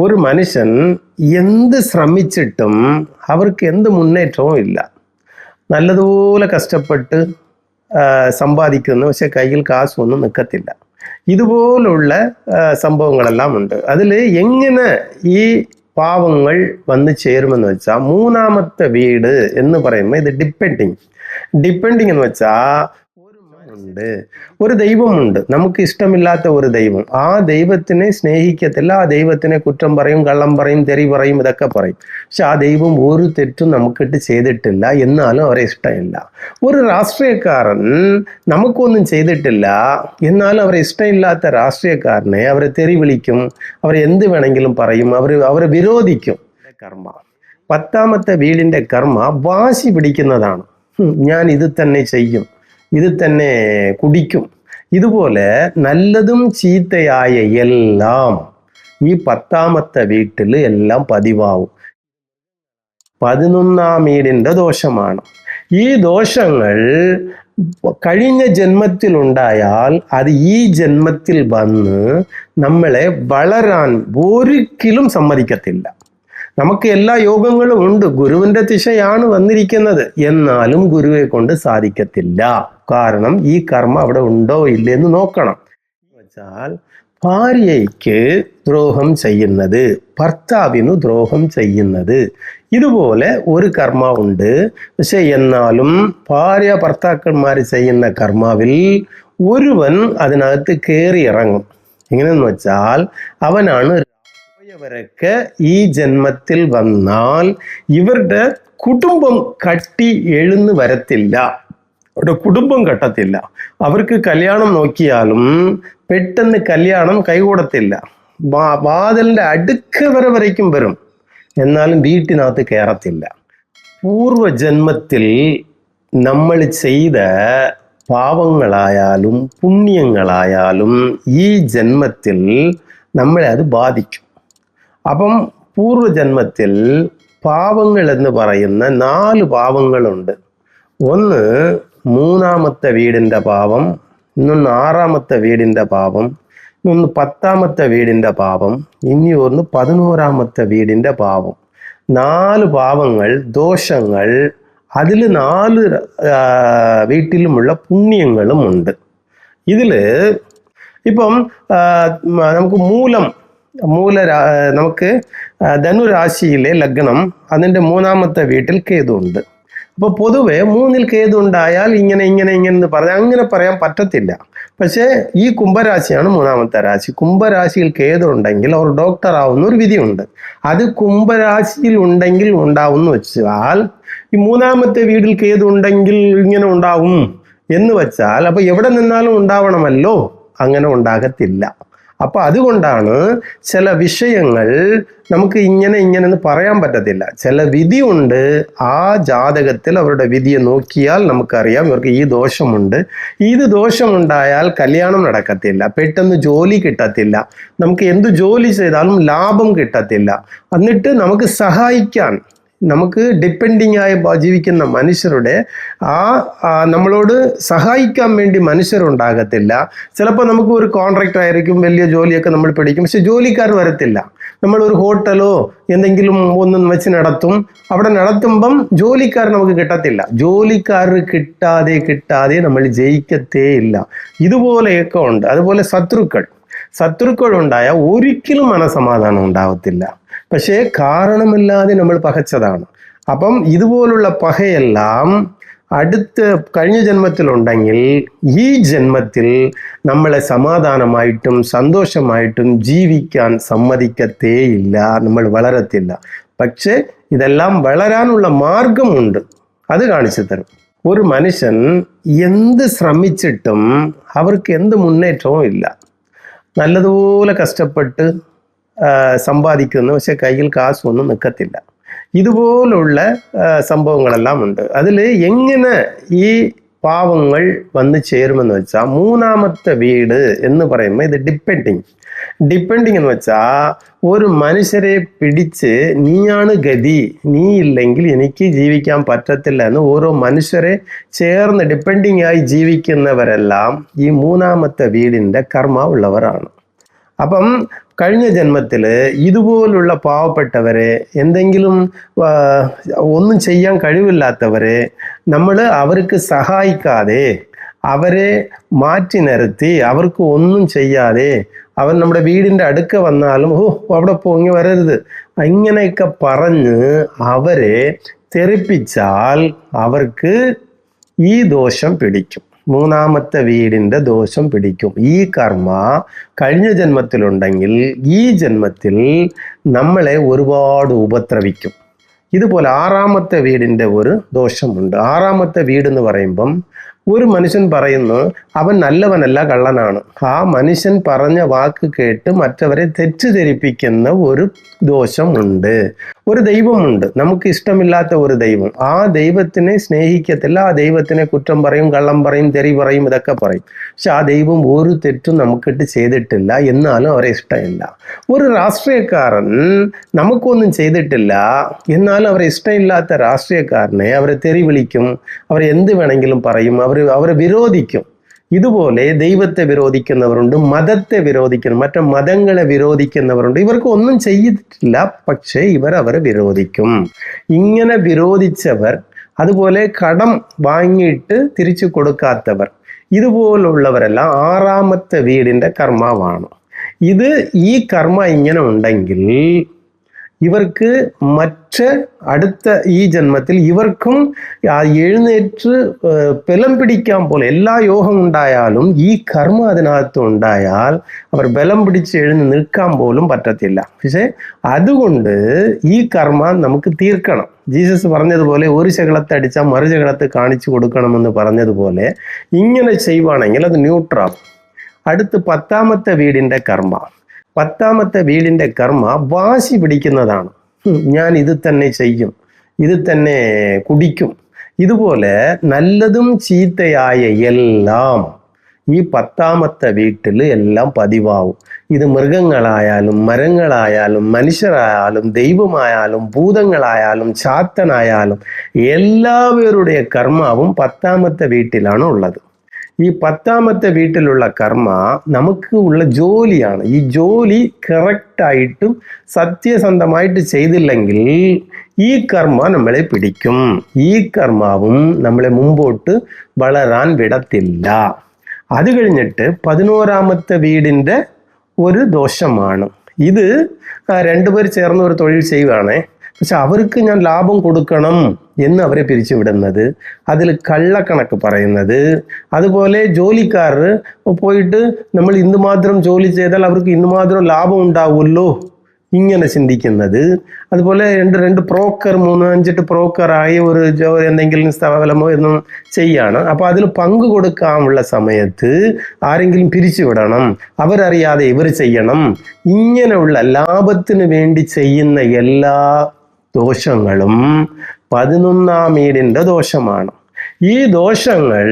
ഒരു മനുഷ്യൻ എന്ത് ശ്രമിച്ചിട്ടും അവർക്ക് എന്ത് മുന്നേറ്റവും ഇല്ല. നല്ലതുപോലെ കഷ്ടപ്പെട്ട് സമ്പാദിക്കുന്നു. പക്ഷെ കയ്യിൽ കാശൊന്നും നിൽക്കത്തില്ല ഇതുപോലുള്ള സംഭവങ്ങളെല്ലാം ഉണ്ട്. അതിൽ എങ്ങനെ ഈ പാവങ്ങൾ വന്ന് ചേരുമെന്ന് വെച്ചാൽ മൂന്നാമത്തെ വീട് എന്ന് പറയുമ്പോൾ ഇത് ഡിപ്പെൻഡിങ്. ഡിപ്പെൻഡിങ് എന്ന് വെച്ചാൽ ഉണ്ട്. ഒരു ദൈവമുണ്ട്. നമുക്ക് ഇഷ്ടമില്ലാത്ത ഒരു ദൈവം. ആ ദൈവത്തിനെ സ്നേഹിക്കത്തില്ല. ആ ദൈവത്തിനെ കുറ്റം പറയും കള്ളം പറയും തെറി പറയും ഇതൊക്കെ പറയും. പക്ഷെ ആ ദൈവം ഒരു തെറ്റും നമുക്കിട്ട് ചെയ്തിട്ടില്ല. എന്നാലും അവരെ ഇഷ്ടമില്ല. ഒരു രാഷ്ട്രീയക്കാരൻ നമുക്കൊന്നും ചെയ്തിട്ടില്ല. എന്നാലും അവരെ ഇഷ്ടമില്ലാത്ത രാഷ്ട്രീയക്കാരനെ അവരെ തെറി വിളിക്കും. അവരെ എന്ത് വേണമെങ്കിലും പറയും. അവർ അവരെ വിരോധിക്കും. കർമ്മ. പത്താമത്തെ വീടിന്റെ കർമ്മ വാശി പിടിക്കുന്നതാണ്. ഞാൻ ഇത് തന്നെ ചെയ്യും. ഇത് തന്നെ കുടിക്കും. ഇതുപോലെ നല്ലതും ചീത്തയായ എല്ലാം ഈ പത്താമത്തെ വീട്ടിൽ എല്ലാം പതിവാവും. പതിനൊന്നാം വീടിന്റെ ദോഷമാണ്. ഈ ദോഷങ്ങൾ കഴിഞ്ഞ ജന്മത്തിൽ ഉണ്ടായാൽ അത് ഈ ജന്മത്തിൽ വന്ന് നമ്മളെ വളരാൻ ഒരിക്കലും സമ്മതിക്കത്തില്ല. നമുക്ക് എല്ലാ യോഗങ്ങളും ഉണ്ട്. ഗുരുവിന്റെ ദിശയാണ് വന്നിരിക്കുന്നത്. എന്നാലും ഗുരുവെ കൊണ്ട് സാധിക്കത്തില്ല. കാരണം ഈ കർമ്മ അവിടെ ഉണ്ടോ ഇല്ലെന്ന് നോക്കണം. വെച്ചാൽ ഭാര്യയ്ക്ക് ദ്രോഹം ചെയ്യുന്നത് ഭർത്താവിനു ദ്രോഹം ചെയ്യുന്നത് ഇതുപോലെ ഒരു കർമ്മ ഉണ്ട് പക്ഷെ എന്നാലും ഭാര്യ ഭർത്താക്കന്മാർ ചെയ്യുന്ന കർമാവിൽ ഒരുവൻ അതിനകത്ത് കയറി ഇറങ്ങും എങ്ങനെയെന്ന് വെച്ചാൽ അവനാണ് പോയവരൊക്കെ ഈ ജന്മത്തിൽ വന്നാൽ ഇവരുടെ കുടുംബം കട്ടി എഴുന്നു വരത്തില്ല. അവരുടെ കുടുംബം കട്ടത്തില്ല. അവർക്ക് കല്യാണം നോക്കിയാലും പെട്ടെന്ന് കല്യാണം കൈകൂടത്തില്ല. വാ- വാതിലിന്റെ അടുക്ക വരെ വരയ്ക്കും വരും. എന്നാലും വീട്ടിനകത്ത് കയറത്തില്ല പൂർവജന്മത്തിൽ നമ്മൾ ചെയ്ത പാവങ്ങളായാലും പുണ്യങ്ങളായാലും ഈ ജന്മത്തിൽ നമ്മളെ അത് ബാധിക്കും. അപ്പം പൂർവജന്മത്തിൽ പാവങ്ങൾ എന്ന് പറയുന്ന നാല് പാവങ്ങളുണ്ട് ഒന്ന് മൂന്നാമത്തെ വീടിന്റെ പാവം ഇന്നൊന്ന് ആറാമത്തെ വീടിന്റെ പാവം ഇന്നൊന്ന് പത്താമത്തെ വീടിന്റെ പാവം ഇനി ഒന്ന് പതിനോരാമത്തെ വീടിന്റെ പാവം നാല് പാവങ്ങൾ ദോഷങ്ങൾ അതിൽ നാല് ആ, വീട്ടിലുമുള്ള പുണ്യങ്ങളും ഉണ്ട് ഇതിൽ ഇപ്പം ആ, മ- നമുക്ക് മൂലം മൂല രാ- നമുക്ക് ആ, ധനുരാശിയിലെ ലഗ്നം അതിന്റെ മൂന്നാമത്തെ വീട്ടിൽ കേതു ഉണ്ട് അപ്പോൾ പൊതുവെ മൂന്നിൽ കേതു ഉണ്ടായാൽ ഇങ്ങനെ ഇങ്ങനെ ഇങ്ങനെ എന്ന് പറഞ്ഞാൽ അങ്ങനെ പറയാൻ പറ്റത്തില്ല. പക്ഷേ ഈ കുംഭരാശിയാണ് മൂന്നാമത്തെ രാശി. കുംഭരാശിയിൽ കേതു ഉണ്ടെങ്കിൽ അവർ ഡോക്ടർ ആവുന്ന ഒരു വിധിയുണ്ട്. അത് കുംഭരാശിയിൽ ഉണ്ടെങ്കിൽ ഉണ്ടാവും വെച്ചാൽ ഈ മൂന്നാമത്തെ വീട്ടിൽ കേതു ഉണ്ടെങ്കിൽ ഇങ്ങനെ ഉണ്ടാവും എന്ന് വെച്ചാൽ അപ്പൊ എവിടെ നിന്നാലും ഉണ്ടാവണമല്ലോ. അങ്ങനെ ഉണ്ടാകത്തില്ല. അപ്പൊ അതുകൊണ്ടാണ് ചില വിഷയങ്ങൾ നമുക്ക് ഇങ്ങനെ ഇങ്ങനെ എന്ന് പറയാൻ പറ്റത്തില്ല. ചില വിധിയുണ്ട് ആ ജാതകത്തിൽ അവരുടെ വിധിയെ നോക്കിയാൽ നമുക്കറിയാം ഇവർക്ക് ഈ ദോഷമുണ്ട്. ഇത് ദോഷമുണ്ടായാൽ കല്യാണം നടക്കത്തില്ല. പെട്ടെന്ന് ജോലി കിട്ടത്തില്ല. നമുക്ക് എന്ത് ജോലി ചെയ്താലും ലാഭം കിട്ടത്തില്ല. എന്നിട്ട് നമുക്ക് സഹായിക്കാൻ നമുക്ക് ഡിപ്പെൻഡിങ് ആയി ജീവിക്കുന്ന മനുഷ്യരുടെ ആ നമ്മളോട് സഹായിക്കാൻ വേണ്ടി മനുഷ്യരുണ്ടാകത്തില്ല. ചിലപ്പോൾ നമുക്ക് ഒരു കോൺട്രാക്റ്റ് ആയിരിക്കും വലിയ ജോലിയൊക്കെ നമ്മൾ പിടിക്കും. പക്ഷെ ജോലിക്കാർ വരത്തില്ല. നമ്മൾ ഒരു ഹോട്ടലോ എന്തെങ്കിലും ഒന്നും വെച്ച് നടത്തും. അവിടെ നടത്തുമ്പം ജോലിക്കാർ നമുക്ക് കിട്ടത്തില്ല. ജോലിക്കാർ കിട്ടാതെ കിട്ടാതെ നമ്മൾ ജയിക്കത്തേ ഇല്ല. ഇതുപോലെയൊക്കെ ഉണ്ട്. അതുപോലെ ശത്രുക്കൾ. ഉണ്ടായാൽ ഒരിക്കലും മനസമാധാനം ഉണ്ടാവത്തില്ല. പക്ഷേ കാരണമില്ലാതെ നമ്മൾ പകച്ചതാണ്. അപ്പം ഇതുപോലുള്ള പകയെല്ലാം അടുത്ത കഴിഞ്ഞ ജന്മത്തിലുണ്ടെങ്കിൽ ഈ ജന്മത്തിൽ നമ്മളെ സമാധാനമായിട്ടും സന്തോഷമായിട്ടും ജീവിക്കാൻ സമ്മതിക്കത്തേയില്ല നമ്മൾ വളരത്തില്ല. പക്ഷേ ഇതെല്ലാം വളരാനുള്ള മാർഗമുണ്ട്. അത് കാണിച്ചു തരും. ഒരു മനുഷ്യൻ എന്ത് ശ്രമിച്ചിട്ടും അവർക്ക് എന്ത് മുന്നേറ്റവും ഇല്ല. നല്ലതുപോലെ കഷ്ടപ്പെട്ട് സമ്പാദിക്കുന്നു പക്ഷെ കയ്യിൽ കാശൊന്നും നിൽക്കത്തില്ല ഇതുപോലുള്ള സംഭവങ്ങളെല്ലാം ഉണ്ട്. അതിൽ എങ്ങനെ ഈ പാവങ്ങൾ വന്ന് ചേരുമെന്ന് വെച്ചാൽ മൂന്നാമത്തെ വീട് എന്ന് പറയുമ്പോൾ ഇത് ഡിപ്പെൻഡിങ്. ഡിപ്പെൻഡിങ് എന്ന് വെച്ചാൽ ഒരു മനുഷ്യരെ പിടിച്ച് നീയാണ് ഗതി നീ ഇല്ലെങ്കിൽ എനിക്ക് ജീവിക്കാൻ പറ്റത്തില്ല എന്ന് ഓരോ മനുഷ്യരെ ചേർന്ന് ഡിപ്പെൻഡിങ് ആയി ജീവിക്കുന്നവരെല്ലാം ഈ മൂന്നാമത്തെ വീടിന്റെ കർമ്മ ഉള്ളവരാണ്. അപ്പം കഴിഞ്ഞ ജന്മത്തിൽ ഇതുപോലുള്ള പാവപ്പെട്ടവരെ എന്തെങ്കിലും ഒന്നും ചെയ്യാൻ കഴിവില്ലാത്തവരെ നമ്മൾ അവർക്ക് സഹായിക്കാതെ അവരെ മാറ്റി നിരത്തി അവർക്ക് ഒന്നും ചെയ്യാതെ അവൻ നമ്മുടെ വീടിന്റെ അടുക്ക വന്നാലും ഓ അവിടെ പൊങ്ങി വരരുത്. ഇങ്ങനെയൊക്കെ പറഞ്ഞ് അവരെ തെറിപ്പിച്ചാൽ അവർക്ക് ഈ ദോഷം പിടിക്കും. മൂന്നാമത്തെ വീടിന്റെ ദോഷം പിടിക്കും. ഈ കർമ്മ കഴിഞ്ഞ ജന്മത്തിലുണ്ടെങ്കിൽ ഈ ജന്മത്തിൽ നമ്മളെ ഒരുപാട് ഉപദ്രവിക്കും. ഇതുപോലെ ആറാമത്തെ വീടിന്റെ ഒരു ദോഷമുണ്ട്. ആറാമത്തെ വീട് എന്ന് പറയുമ്പം ഒരു മനുഷ്യൻ പറയുന്നു അവൻ നല്ലവനല്ല കള്ളനാണ്. ആ മനുഷ്യൻ പറഞ്ഞ വാക്ക് കേട്ട് മറ്റവരെ തെറ്റിദ്ധരിപ്പിക്കുന്ന ഒരു ദോഷമുണ്ട്. ഒരു ദൈവമുണ്ട്. നമുക്ക് ഇഷ്ടമില്ലാത്ത ഒരു ദൈവം. ആ ദൈവത്തിനെ സ്നേഹിക്കത്തില്ല. ആ ദൈവത്തിനെ കുറ്റം പറയും കള്ളം പറയും തെറി പറയും ഇതൊക്കെ പറയും. പക്ഷെ ആ ദൈവം ഒരു തെറ്റും നമുക്കിട്ട് ചെയ്തിട്ടില്ല. എന്നാലും അവരെ ഇഷ്ടമില്ല. ഒരു രാഷ്ട്രീയക്കാരൻ നമുക്കൊന്നും ചെയ്തിട്ടില്ല. എന്നാലും അവരെ ഇഷ്ടമില്ലാത്ത രാഷ്ട്രീയക്കാരനെ അവരെ തെറി വിളിക്കും. അവരെ എന്ത് വേണമെങ്കിലും പറയും. അവർ അവരെ വിരോധിക്കും. ഇതുപോലെ ദൈവത്തെ വിരോധിക്കുന്നവരുണ്ട് മതത്തെ വിരോധിക്കുന്ന മറ്റു മതങ്ങളെ വിരോധിക്കുന്നവരുണ്ട്. ഇവർക്ക് ഒന്നും ചെയ്തിട്ടില്ല പക്ഷേ ഇവർ അവരെ വിരോധിക്കും. ഇങ്ങനെ വിരോധിച്ചവർ അതുപോലെ കടം വാങ്ങിയിട്ട് തിരിച്ചു കൊടുക്കാത്തവർ ഇതുപോലുള്ളവരെല്ലാം ആറാമത്തെ വീടിന്റെ കർമാവാണ്. ഇത് ഈ കർമ്മ ഇങ്ങനെ ഉണ്ടെങ്കിൽ ഇവർക്ക് മറ്റ് അടുത്ത ഈ ജന്മത്തിൽ ഇവർക്കും എഴുന്നേറ്റ് ബലം പിടിക്കാൻ പോലെ എല്ലാ യോഗം ഉണ്ടായാലും ഈ കർമ്മ അതിനകത്ത് ഉണ്ടായാൽ അവർ ബലം പിടിച്ച് എഴുന്ന് നിൽക്കാൻ പോലും പറ്റത്തില്ല. പക്ഷേ അതുകൊണ്ട് ഈ കർമ്മ നമുക്ക് തീർക്കണം. ജീസസ് പറഞ്ഞതുപോലെ ഒരു ശകളത്തെ അടിച്ചാൽ മറു ശകളത്തെ കാണിച്ചു കൊടുക്കണമെന്ന് പറഞ്ഞതുപോലെ ഇങ്ങനെ ചെയ്യുവാണെങ്കിൽ അത് ന്യൂട്രാവും അടുത്ത് പത്താമത്തെ വീടിന്റെ കർമ്മ. പത്താമത്തെ വീടിന്റെ കർമ്മ വാശി പിടിക്കുന്നതാണ്. ഞാൻ ഇത് തന്നെ ചെയ്യും. ഇത് തന്നെ കുടിക്കും. ഇതുപോലെ നല്ലതും ചീത്തയായ എല്ലാം ഈ പത്താമത്തെ വീട്ടിൽ എല്ലാം പതിവാവും. ഇത് മൃഗങ്ങളായാലും മരങ്ങളായാലും മനുഷ്യരായാലും ദൈവമായാലും ഭൂതങ്ങളായാലും ചാത്തനായാലും എല്ലാവരുടെ കർമാവും പത്താമത്തെ വീട്ടിലാണ് ഉള്ളത്. ഈ പത്താമത്തെ വീട്ടിലുള്ള കർമ്മ നമുക്ക് ഉള്ള ജോലിയാണ്. ഈ ജോലി കറക്റ്റായിട്ടും സത്യസന്ധമായിട്ട് ചെയ്തില്ലെങ്കിൽ ഈ കർമ്മ നമ്മളെ പിടിക്കും. ഈ കർമാവും നമ്മളെ മുമ്പോട്ട് വളരാൻ വിടത്തില്ല. അത് കഴിഞ്ഞിട്ട് പതിനോരാമത്തെ വീടിന്റെ ഒരു ദോഷമാണ്. ഇത് രണ്ടുപേർ ചേർന്ന് ഒരു തൊഴിൽ ചെയ്യുകയാണേ പക്ഷെ അവർക്ക് ഞാൻ ലാഭം കൊടുക്കണം എന്ന് അവരെ പിരിച്ചുവിടുന്നത് അതിൽ കള്ളക്കണക്ക് പറയുന്നത് അതുപോലെ ജോലിക്കാർ പോയിട്ട് നമ്മൾ ഇന്ന് മാത്രം ജോലി ചെയ്താൽ അവർക്ക് ഇന്ന് മാത്രം ലാഭം ഉണ്ടാവുമല്ലോ ഇങ്ങനെ ചിന്തിക്കുന്നത്. അതുപോലെ രണ്ട് രണ്ട് ബ്രോക്കർ മൂന്ന് അഞ്ചെട്ട് ബ്രോക്കറായി ഒരു എന്തെങ്കിലും സ്ഥലമോ എന്നും ചെയ്യാണ്. അപ്പോൾ അതിൽ പങ്കു കൊടുക്കാനുള്ള സമയത്ത് ആരെങ്കിലും പിരിച്ചുവിടണം അവരറിയാതെ ഇവർ ചെയ്യണം ഇങ്ങനെയുള്ള ലാഭത്തിന് വേണ്ടി ചെയ്യുന്ന എല്ലാ ദോഷങ്ങളും പതിനൊന്നാം വീടിന്റെ ദോഷമാണ്. ഈ ദോഷങ്ങൾ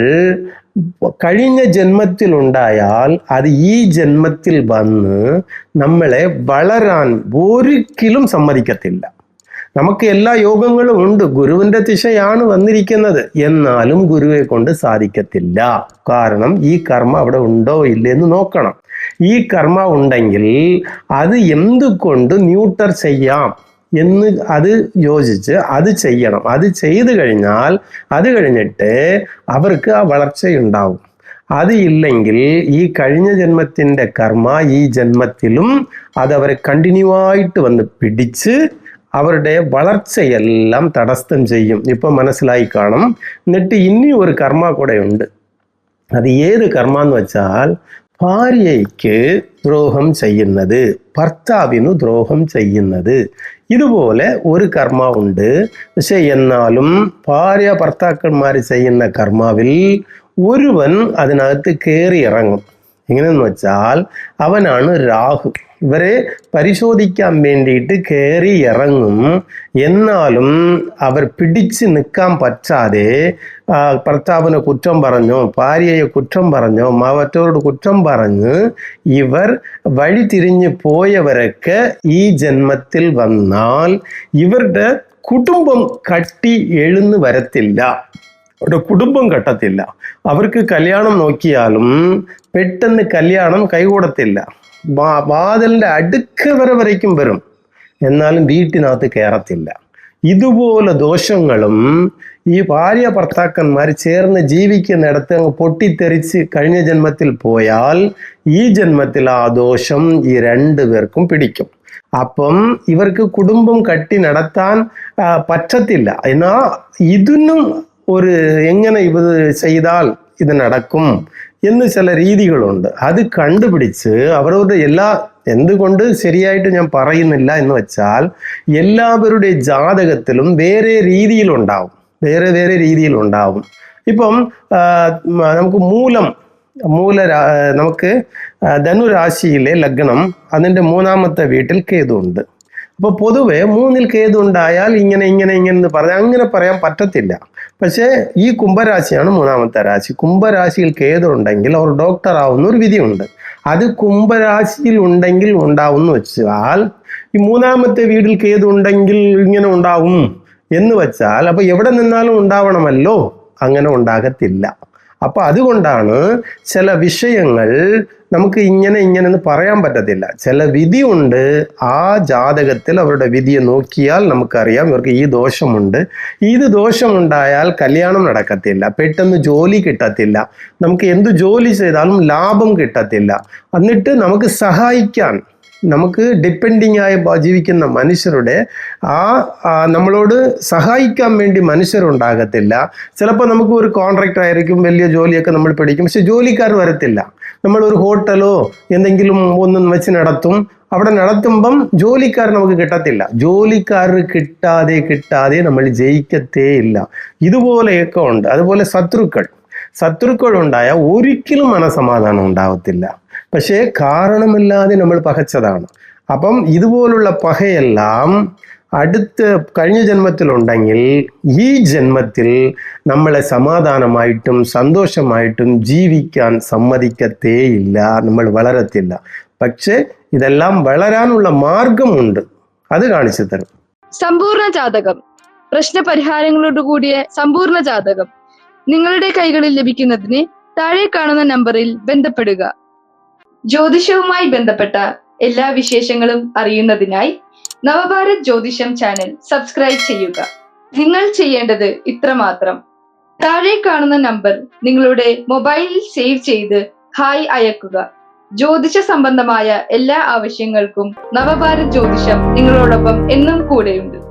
കഴിഞ്ഞ ജന്മത്തിൽ ഉണ്ടായാൽ അത് ഈ ജന്മത്തിൽ വന്ന് നമ്മളെ വളരാൻ ഒരിക്കലും സമ്മതിക്കത്തില്ല. നമുക്ക് എല്ലാ യോഗങ്ങളും ഉണ്ട്. ഗുരുവിന്റെ ദിശയാണ് വന്നിരിക്കുന്നത്. എന്നാലും ഗുരുവെ കൊണ്ട് സാധിക്കത്തില്ല. കാരണം ഈ കർമ്മ അവിടെ ഉണ്ടോ ഇല്ലെന്ന് നോക്കണം. ഈ കർമ്മ ഉണ്ടെങ്കിൽ അത് എന്തുകൊണ്ട് ന്യൂട്ടർ ചെയ്യാം? എന്ന് അത് യോജിച്ച് അത് ചെയ്യണം. അത് ചെയ്തു കഴിഞ്ഞാൽ അത് കഴിഞ്ഞിട്ട് അവർക്ക് ആ വളർച്ചയുണ്ടാവും. അത് ഇല്ലെങ്കിൽ ഈ കഴിഞ്ഞ ജന്മത്തിന്റെ കർമ്മ ഈ ജന്മത്തിലും അത് അവരെ കണ്ടിന്യൂ ആയിട്ട് വന്ന് പിടിച്ച് അവരുടെ വളർച്ചയെല്ലാം തടസ്സം ചെയ്യും. ഇപ്പം മനസ്സിലായി കാണും. എന്നിട്ട് ഇനി ഒരു കർമ്മ കൂടെ ഉണ്ട്. അത് ഏത് കർമ്മ എന്ന് വെച്ചാൽ ഭാര്യയ്ക്ക് ദ്രോഹം ചെയ്യുന്നത് ഭർത്താവിനു ദ്രോഹം ചെയ്യുന്നത്. ഇതുപോലെ ഒരു കർമ്മ ഉണ്ട് പക്ഷെ എന്നാലും ഭാര്യ ഭർത്താക്കന്മാർ ചെയ്യുന്ന കർമാവിൽ ഒരുവൻ അതിനകത്ത് കയറി ഇറങ്ങും എങ്ങനെയെന്ന് വെച്ചാൽ അവനാണ് രാഹു ഇവരെ പരിശോധിക്കാൻ വേണ്ടിയിട്ട് കയറി ഇറങ്ങും. എന്നാലും അവർ പിടിച്ചു നിൽക്കാൻ പറ്റാതെ ഭർത്താവിനെ കുറ്റം പറഞ്ഞോ ഭാര്യയെ കുറ്റം പറഞ്ഞോ മറ്റവരോട് കുറ്റം പറഞ്ഞ് ഇവർ വഴി തിരിഞ്ഞു പോയവരൊക്കെ ഈ ജന്മത്തിൽ വന്നാൽ ഇവരുടെ കുടുംബം കട്ടി എഴുന്ന് വരത്തില്ല. അവരുടെ കുടുംബം കട്ടത്തില്ല. അവർക്ക് കല്യാണം നോക്കിയാലും പെട്ടെന്ന് കല്യാണം കൈകൂടത്തില്ല. വാ- വാതിലിന്റെ അടുക്ക വരെ വരയ്ക്കും വരും. എന്നാലും വീട്ടിനകത്ത് കയറത്തില്ല ഇതുപോലെ ദോഷങ്ങളും ഈ ഭാര്യ ഭർത്താക്കന്മാർ ചേർന്ന് ജീവിക്കുന്നിടത്ത് അങ്ങ് പൊട്ടിത്തെറിച്ച് കഴിഞ്ഞ ജന്മത്തിൽ പോയാൽ ഈ ജന്മത്തിൽ ആ ദോഷം ഈ രണ്ടു പേർക്കും പിടിക്കും. അപ്പം ഇവർക്ക് കുടുംബം കട്ടി നടത്താൻ പറ്റത്തില്ല. എന്നാ ഇതിനും ഒരു എങ്ങനെ ഇത് ചെയ്താൽ ഇത് നടക്കും? എന്ന് ചില രീതികളുണ്ട്. അത് കണ്ടുപിടിച്ച് അവരവരുടെ എല്ലാ എന്തുകൊണ്ട് ശരിയായിട്ട് ഞാൻ പറയുന്നില്ല എന്ന് വെച്ചാൽ എല്ലാവരുടെ ജാതകത്തിലും വേറെ രീതിയിലുണ്ടാവും. വേറെ വേറെ രീതിയിലുണ്ടാവും. ഇപ്പം നമുക്ക് മൂലം മൂല നമുക്ക് ധനുരാശിയിലെ ലഗ്നം അതിന്റെ മൂന്നാമത്തെ വീട്ടിൽ കേതു ഉണ്ട് അപ്പോൾ പൊതുവെ മൂന്നിൽ കേതുണ്ടായാൽ ഇങ്ങനെ ഇങ്ങനെ ഇങ്ങനെ എന്ന് പറഞ്ഞാൽ അങ്ങനെ പറയാൻ പറ്റത്തില്ല. പക്ഷേ ഈ കുംഭരാശിയാണ് മൂന്നാമത്തെ രാശി. കുംഭരാശിയിൽ കേതുണ്ടെങ്കിൽ അവർ ഡോക്ടർ ആവുന്ന ഒരു വിധിയുണ്ട്. അത് കുംഭരാശിയിൽ ഉണ്ടെങ്കിൽ ഉണ്ടാവും വെച്ചാൽ ഈ മൂന്നാമത്തെ വീടിൽ കേതുണ്ടെങ്കിൽ ഇങ്ങനെ ഉണ്ടാവും എന്ന് വെച്ചാൽ അപ്പൊ എവിടെ നിന്നാലും ഉണ്ടാവണമല്ലോ. അങ്ങനെ ഉണ്ടാകത്തില്ല. അപ്പൊ അതുകൊണ്ടാണ് ചില വിഷയങ്ങൾ നമുക്ക് ഇങ്ങനെ ഇങ്ങനെ എന്ന് പറയാൻ പറ്റത്തില്ല. ചില വിധിയുണ്ട്. ആ ജാതകത്തിൽ അവരുടെ വിധിയെ നോക്കിയാൽ നമുക്കറിയാം ഇവർക്ക് ഈ ദോഷമുണ്ട്. ഇത് ദോഷമുണ്ടായാൽ കല്യാണം നടക്കത്തില്ല. പെട്ടെന്ന് ജോലി കിട്ടത്തില്ല. നമുക്ക് എന്ത് ജോലി ചെയ്താലും ലാഭം കിട്ടത്തില്ല. എന്നിട്ട് നമുക്ക് സഹായിക്കാൻ നമുക്ക് ഡിപ്പെൻഡിങ് ആയി ജീവിക്കുന്ന മനുഷ്യരുടെ ആ നമ്മളോട് സഹായിക്കാൻ വേണ്ടി മനുഷ്യരുണ്ടാകത്തില്ല. ചിലപ്പോൾ നമുക്ക് ഒരു കോൺട്രാക്ട് ആയിരിക്കും വലിയ ജോലിയൊക്കെ നമ്മൾ പിടിക്കും. പക്ഷെ ജോലിക്കാർ വരത്തില്ല. നമ്മൾ ഒരു ഹോട്ടലോ എന്തെങ്കിലും ഒന്നും വെച്ച് നടത്തും. അവിടെ നടത്തുമ്പം ജോലിക്കാർ നമുക്ക് കിട്ടത്തില്ല. ജോലിക്കാർ കിട്ടാതെ കിട്ടാതെ നമ്മൾ ജയിക്കത്തേ ഇല്ല. ഇതുപോലെയൊക്കെ ഉണ്ട്. അതുപോലെ ശത്രുക്കൾ ഉണ്ടായാൽ ഒരിക്കലും മനസമാധാനം ഉണ്ടാവത്തില്ല. പക്ഷേ കാരണമില്ലാതെ നമ്മൾ പകച്ചതാണ്. അപ്പം ഇതുപോലുള്ള പകയെല്ലാം അടുത്ത് കഴിഞ്ഞ ജന്മത്തിലുണ്ടെങ്കിൽ ഈ ജന്മത്തിൽ നമ്മളെ സമാധാനമായിട്ടും സന്തോഷമായിട്ടും ജീവിക്കാൻ സമ്മതിക്കത്തേയില്ല നമ്മൾ വളരത്തില്ല. പക്ഷേ ഇതെല്ലാം വളരാനുള്ള മാർഗമുണ്ട്. അത് കാണിച്ചു തരും. സമ്പൂർണ ജാതകം. പ്രശ്നപരിഹാരങ്ങളോട് കൂടിയ സമ്പൂർണ ജാതകം. നിങ്ങളുടെ കൈകളിൽ ലഭിക്കുന്നതിന് താഴെ കാണുന്ന നമ്പറിൽ ബന്ധപ്പെടുക. ജ്യോതിഷവുമായി ബന്ധപ്പെട്ട എല്ലാ വിശേഷങ്ങളും അറിയുന്നതിനായി നവഭാരത് ജ്യോതിഷം ചാനൽ സബ്സ്ക്രൈബ് ചെയ്യുക. നിങ്ങൾ ചെയ്യേണ്ടത് ഇത്രമാത്രം. താഴെ കാണുന്ന നമ്പർ നിങ്ങളുടെ മൊബൈലിൽ സേവ് ചെയ്ത് ഹായ് അയക്കുക. ജ്യോതിഷ സംബന്ധമായ എല്ലാ ആവശ്യങ്ങൾക്കും നവഭാരത് ജ്യോതിഷം നിങ്ങളോടൊപ്പം എന്നും കൂടെയുണ്ട്.